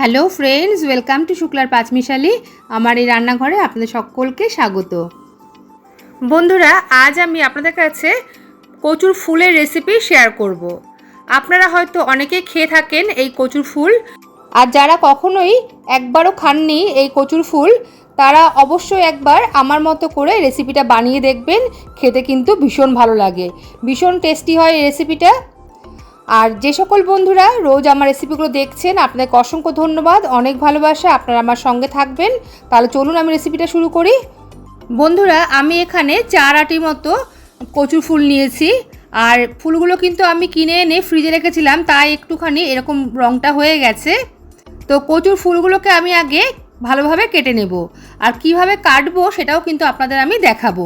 Hello friends, welcome to শুক্লার পাঁচমিশালি। আমার এই রান্নাঘরে আপনাদের সকলকে স্বাগত। বন্ধুরা, আজ আমি আপনাদের কাছে কচুর ফুলের রেসিপি শেয়ার করব। আপনারা হয়তো অনেকে খেয়ে থাকেন এই কচুর ফুল। আর যারা কখনোই একবারও খাননি এই কচুর ফুল, তারা অবশ্যই একবার আমার মতো করে রেসিপিটা বানিয়ে দেখবেন। খেতে কিন্তু ভীষণ ভালো লাগে। ভীষণ টেস্টি হয় এই রেসিপিটা আর যে সকল বন্ধুরা রোজ আমার রেসিপিগুলো দেখছেন, আপনাদেরকে অসংখ্য ধন্যবাদ। অনেক ভালোবাসা, আপনারা আমার সঙ্গে থাকবেন। তাহলে চলুন আমি রেসিপিটা শুরু করি। বন্ধুরা, আমি এখানে চার আটি মতো কচুর ফুল নিয়েছি। আর ফুলগুলো কিন্তু আমি কিনে এনে ফ্রিজে রেখেছিলাম, তাই একটুখানি এরকম রঙটা হয়ে গেছে। তো কচুর ফুলগুলোকে আমি আগে ভালোভাবে কেটে নেব। আর কীভাবে কাটবো সেটাও কিন্তু আপনাদের আমি দেখাবো।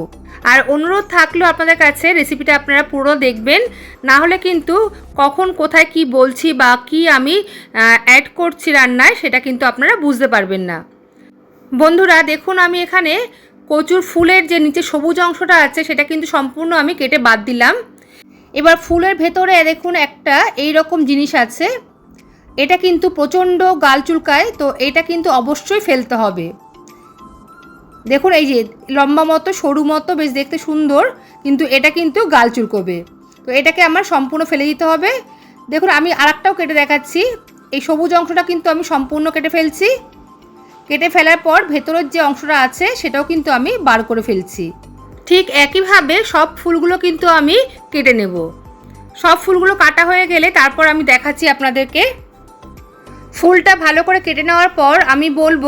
আর অনুরোধ থাকল আপনাদের কাছে রেসিপিটা আপনারা পুরো দেখবেন। না হলে কিন্তু কখন, কোথায় কি বলছি বা কি আমি অ্যাড করছি রান্নায়, সেটা কিন্তু আপনারা বুঝতে পারবেন না। বন্ধুরা, দেখুন আমি এখানে কচুর ফুলের যে নিচে সবুজ অংশটা আছে, সেটা কিন্তু সম্পূর্ণ আমি কেটে বাদ দিলাম। এবার ফুলের ভেতরে দেখুন একটা এই রকম জিনিস আছে। এটা কিন্তু প্রচণ্ড গাল চুলকায়, তো এটা কিন্তু অবশ্যই ফেলতে হবে। দেখুন, এই যে লম্বা মতো, সরু মতো, বেশ দেখতে সুন্দর, কিন্তু এটা কিন্তু গাল চুলকোবে। তো এটাকে আমার সম্পূর্ণ ফেলে দিতে হবে। দেখুন, আমি আরেকটাও কেটে দেখাচ্ছি। এই সবুজ অংশটা কিন্তু আমি সম্পূর্ণ কেটে ফেলছি। কেটে ফেলার পর ভেতরের যে অংশটা আছে, সেটাও কিন্তু আমি বার করে ফেলছি। ঠিক একইভাবে সব ফুলগুলো কিন্তু আমি কেটে নেব। সব ফুলগুলো কাটা হয়ে গেলে তারপর আমি দেখাচ্ছি আপনাদেরকে। ফুলটা ভালো করে কেটে নেওয়ার পর আমি বলব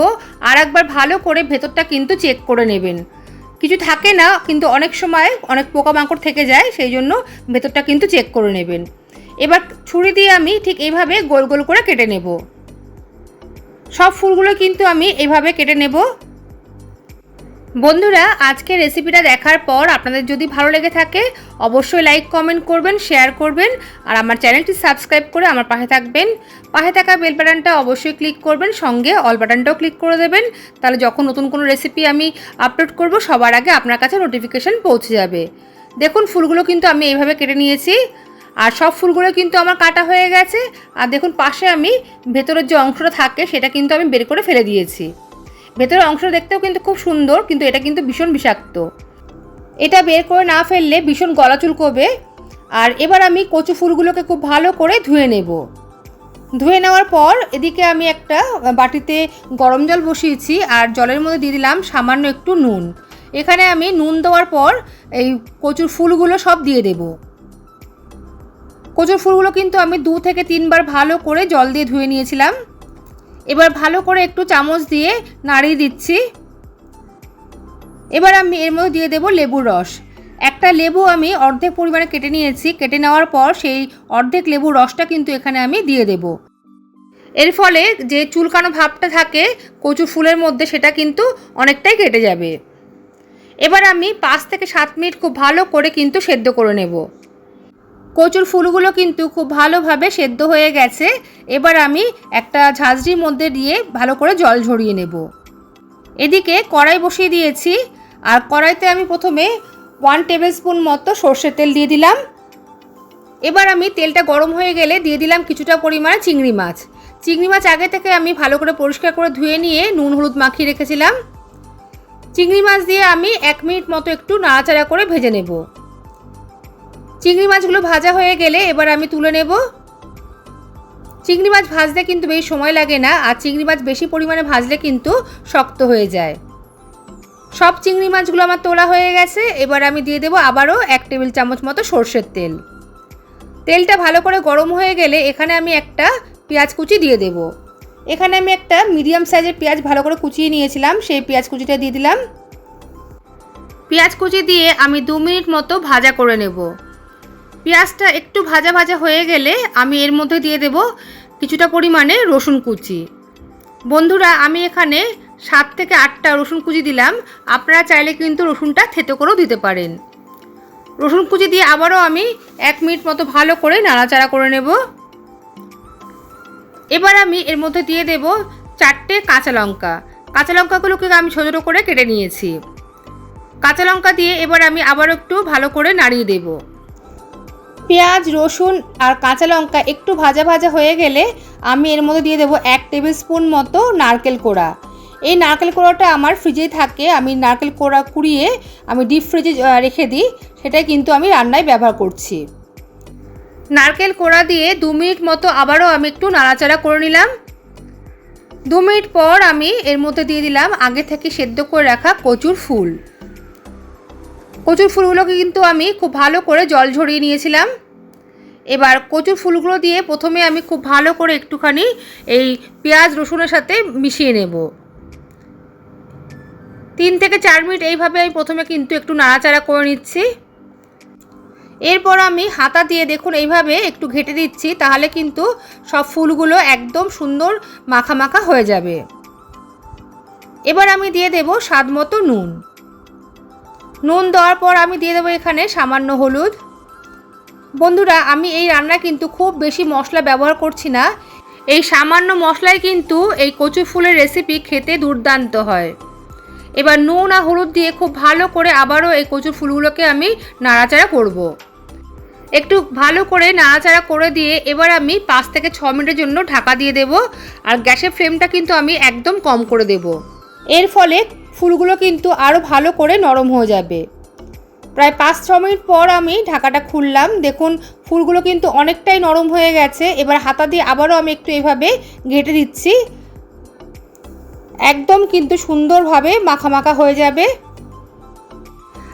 আর একবার ভালো করে ভেতরটা কিন্তু চেক করে নেবেন। কিছু থাকে না, কিন্তু অনেক সময় অনেক পোকামাকড় থেকে যায়, সেই জন্য ভেতরটা কিন্তু চেক করে নেবেন। এবার ছুরি দিয়ে আমি ঠিক এইভাবে গোল গোল করে কেটে নেব। সব ফুলগুলো কিন্তু আমি এভাবে কেটে নেব। বন্ধুরা, আজকে রেসিপিটা দেখার পর আপনাদের যদি ভালো লেগে থাকে, অবশ্যই লাইক কমেন্ট করবেন শেয়ার করবেন, আর আমার চ্যানেলটি সাবস্ক্রাইব করে আমার পাশে থাকবেন। পাশে থাকা বেল বাটনটা অবশ্যই ক্লিক করবেন, সঙ্গে অল বাটনটাও ক্লিক করে দেবেন। তাহলে যখন নতুন কোনো রেসিপি আমি আপলোড করব, সবার আগে আপনার কাছে নোটিফিকেশান পৌঁছে যাবে। দেখুন, ফুলগুলো কিন্তু আমি এইভাবে কেটে নিয়েছি, আর সব ফুলগুলো কিন্তু আমার কাটা হয়ে গেছে। আর দেখুন, পাশে আমি ভেতরের যে অংশটা থাকে, সেটা কিন্তু আমি বের করে ফেলে দিয়েছি। ভেতরের অংশ দেখতেও কিন্তু খুব সুন্দর, কিন্তু এটা কিন্তু ভীষণ বিষাক্ত। এটা বের করে না ফেললে ভীষণ গলা চুলকোবে। আর এবার আমি কচু ফুলগুলোকে খুব ভালো করে ধুয়ে নেব। ধুয়ে নেওয়ার পর এদিকে আমি একটা বাটিতে গরম জল বসিয়েছি আর জলের মধ্যে দিয়ে দিলাম সামান্য একটু নুন। এখানে আমি নুন দেওয়ার পর এই কচুর ফুলগুলো সব দিয়ে দেব। কচুর ফুলগুলো কিন্তু আমি দু থেকে তিনবার ভালো করে জল দিয়ে ধুয়ে নিয়েছিলাম। এবার ভালো করে একটু চামচ দিয়ে নাড়িয়ে দিচ্ছি। এবার আমি এর মধ্যে দিয়ে দেব লেবুর রস। একটা লেবু আমি অর্ধেক পরিমাণে কেটে নিয়েছি। কেটে নেওয়ার পর সেই অর্ধেক লেবুর রসটা কিন্তু এখানে আমি দিয়ে দেব। এর ফলে যে চুলকানো ভাবটা থাকে, কচু ফুলের মধ্যে সেটা কিন্তু অনেকটাই কেটে যাবে। এবার আমি পাঁচ থেকে সাত মিনিট খুব ভালো করে কিন্তু সেদ্ধ করে নেব। কচুর ফুলগুলো কিন্তু খুব ভালোভাবে সেদ্ধ হয়ে গেছে। এবার আমি একটা ঝাঁঝরির মধ্যে দিয়ে ভালো করে জল ঝরিয়ে নেব। এদিকে কড়াই বসিয়ে দিয়েছি। আর কড়াইতে আমি প্রথমে ওয়ান টেবিল স্পুন মতো সর্ষের তেল দিয়ে দিলাম। এবার আমি তেলটা গরম হয়ে গেলে দিয়ে দিলাম কিছুটা পরিমাণে চিংড়ি মাছ। চিংড়ি মাছ আগে থেকে আমি ভালো করে পরিষ্কার করে ধুয়ে নিয়ে নুন হলুদ মাখিয়ে রেখেছিলাম। চিংড়ি মাছ দিয়ে আমি এক মিনিট মতো একটু নাড়াচাড়া করে ভেজে নেব। চিংড়ি মাছগুলো ভাজা হয়ে গেলে এবার আমি তুলে নেব। চিংড়ি মাছ ভাজতে কিন্তু বেশি সময় লাগে না, আর চিংড়ি মাছ বেশি পরিমাণে ভাজলে কিন্তু শক্ত হয়ে যায়। সব চিংড়ি মাছগুলো আমার তোলা হয়ে গেছে, এবার আমি দিয়ে দেবো আবারও এক টেবিল চামচ মতো সর্ষের তেল। তেলটা ভালো করে গরম হয়ে গেলে এখানে আমি একটা পেঁয়াজ কুচি দিয়ে দেব। এখানে আমি একটা মিডিয়াম সাইজের পেঁয়াজ ভালো করে কুচিয়ে নিয়েছিলাম, সেই পেঁয়াজ কুচিটা দিয়ে দিলাম। পেঁয়াজ কুচি দিয়ে আমি দু মিনিট মতো ভাজা করে নেব। পেঁয়াজটা একটু ভাজা ভাজা হয়ে গেলে আমি এর মধ্যে দিয়ে দেব কিছুটা পরিমাণে রসুন কুচি। বন্ধুরা, আমি এখানে সাত থেকে আটটা রসুন কুচি দিলাম। আপনারা চাইলে কিন্তু রসুনটা থেতো করেও দিতে পারেন। রসুন কুচি দিয়ে আবারও আমি এক মিনিট মতো ভালো করে নাড়াচাড়া করে নেব। এবার আমি এর মধ্যে দিয়ে দেব চারটে কাঁচা লঙ্কা। কাঁচা লঙ্কাগুলোকে আমি ছোটো ছোটো করে কেটে নিয়েছি। কাঁচা লঙ্কা দিয়ে এবার আমি আবারও একটু ভালো করে নাড়িয়ে দেবো। পেঁয়াজ, রসুন আর কাঁচা লঙ্কা একটু ভাজা ভাজা হয়ে গেলে আমি এর মধ্যে দিয়ে দেবো এক টেবিল স্পুন মতো নারকেল কোড়া। এই নারকেল কোড়াটা আমার ফ্রিজেই থাকে, আমি নারকেল কোড়া কুড়িয়ে আমি ডিপ ফ্রিজে রেখে দিই, সেটাই কিন্তু আমি রান্নায় ব্যবহার করছি। নারকেল কোড়া দিয়ে দু মিনিট মতো আবারও আমি একটু নাড়াচাড়া করে নিলাম। দু মিনিট পর আমি এর মধ্যে দিয়ে দিলাম আগে থেকে সেদ্ধ করে রাখা কচুর ফুল। কচুর ফুলগুলোকে কিন্তু আমি খুব ভালো করে জল ঝরিয়ে নিয়েছিলাম। এবার কচুর ফুলগুলো দিয়ে প্রথমে আমি খুব ভালো করে একটুখানি এই পেঁয়াজ রসুনের সাথে মিশিয়ে নেব। তিন থেকে চার মিনিট এইভাবে আমি প্রথমে কিন্তু একটু নাড়াচাড়া করে নিচ্ছি। এরপর আমি হাতা দিয়ে দেখুন এইভাবে একটু ঘেটে দিচ্ছি, তাহলে কিন্তু সব ফুলগুলো একদম সুন্দর মাখা মাখা হয়ে যাবে। এবার আমি দিয়ে দেব স্বাদ মতো নুন। নুন দেওয়ার পর আমি দিয়ে দেবো এখানে সামান্য হলুদ। বন্ধুরা, আমি এই রান্না কিন্তু খুব বেশি মশলা ব্যবহার করছি না। এই সামান্য মশলায় কিন্তু এই কচু ফুলের রেসিপি খেতে দুর্দান্ত হয়। এবার নুন আর হলুদ দিয়ে খুব ভালো করে আবারও এই কচুর ফুলগুলোকে আমি নাড়াচাড়া করব। একটু ভালো করে নাড়াচাড়া করে দিয়ে এবার আমি পাঁচ থেকে ছ মিনিটের জন্য ঢাকা দিয়ে দেব। আর গ্যাসের ফ্লেমটা কিন্তু আমি একদম কম করে দেব। এর ফলে ফুলগুলো কিন্তু আরও ভালো করে নরম হয়ে যাবে। প্রায় পাঁচ, ছ মিনিট পর আমি ঢাকাটা খুললাম। দেখুন, ফুলগুলো কিন্তু অনেকটাই নরম হয়ে গেছে। এবার হাতা দিয়ে আবারও আমি একটু এভাবে ঘেটে দিচ্ছি। একদম কিন্তু সুন্দরভাবে মাখা মাখা হয়ে যাবে।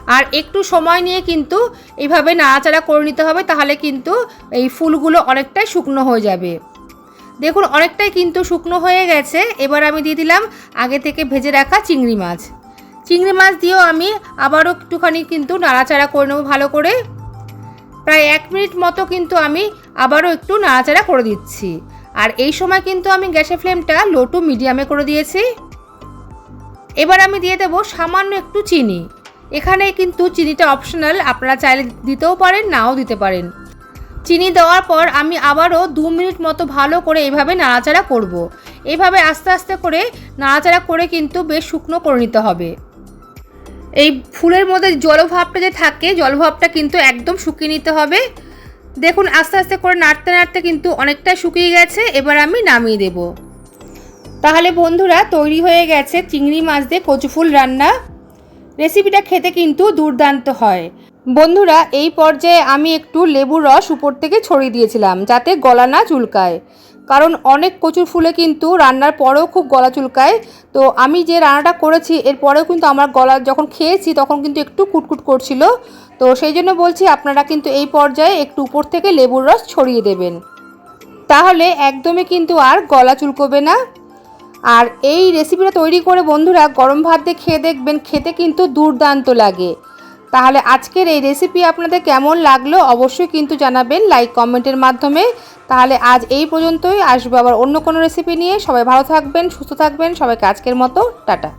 আর একটু সময় নিয়ে কিন্তু এইভাবে নাড়াচাড়া করে নিতে হবে, তাহলে কিন্তু এই ফুলগুলো অনেকটাই শুকনো হয়ে যাবে। দেখুন, অনেকটাই কিন্তু শুকনো হয়ে গেছে। এবার আমি দিয়ে দিলাম আগে থেকে ভেজে রাখা চিংড়ি মাছ। চিংড়ি মাছ দিয়েও আমি আবারও একটুখানি কিন্তু নাড়াচাড়া করে নেব ভালো করে। প্রায় এক মিনিট মতো কিন্তু আমি আবারও একটু নাড়াচাড়া করে দিচ্ছি। আর এই সময় কিন্তু আমি গ্যাসের ফ্লেমটা লো টু মিডিয়ামে করে দিয়েছি। এবার আমি দিয়ে দেবো সামান্য একটু চিনি। এখানে কিন্তু চিনিটা অপশনাল, আপনারা চাইলে দিতেও পারেন, নাও দিতে পারেন। চিনি দেওয়ার পর আমি আবারও দু মিনিট মতো ভালো করে এভাবে নাড়াচাড়া করব। এভাবে আস্তে আস্তে করে নাড়াচাড়া করে কিন্তু বেশ শুকনো করে নিতে হবে। এই ফুলের মধ্যে জলভাবটা যে থাকে, জলভাবটা কিন্তু একদম শুকিয়ে নিতে হবে। দেখুন, আস্তে আস্তে করে নাড়তে নাড়তে কিন্তু অনেকটাই শুকিয়ে গেছে, এবার আমি নামিয়ে দেব। তাহলে বন্ধুরা, তৈরি হয়ে গেছে চিংড়ি মাছ দিয়ে কচু ফুল রান্না। রেসিপিটা খেতে কিন্তু দুর্দান্ত হয়। বন্ধুরা, এই পর্যায়ে আমি একটু লেবুর রস উপর থেকে ছড়িয়ে দিয়েছিলাম, যাতে গলা না চুলকায়। কারণ অনেক কচুর ফুলে কিন্তু রান্নার পরেও খুব গলা চুলকায়। তো আমি যে রান্নাটা করেছি, এর পরেও কিন্তু আমার গলা যখন খেয়েছি, তখন কিন্তু একটু কুটকুট করছিল। তো সেই জন্য বলছি, আপনারা কিন্তু এই পর্যায়ে একটু উপর থেকে লেবুর রস ছড়িয়ে দেবেন। তাহলে একদমই কিন্তু আর গলা চুলকোবে না। আর এই রেসিপিটা তৈরি করে বন্ধুরা, গরম ভাত দিয়ে খেয়ে দেখবেন, খেতে কিন্তু দুর্দান্ত লাগে। তাহলে আজকের এই রেসিপি আপনাদের কেমন লাগল অবশ্যই কিন্তু জানাবেন লাইক কমেন্টের মাধ্যমে। তাহলে আজ এই পর্যন্তই, আসব আবার অন্য কোনো রেসিপি নিয়ে। সবাই ভালো থাকবেন, সুস্থ থাকবেন। সবাইকে আজকের মতো, টাটা।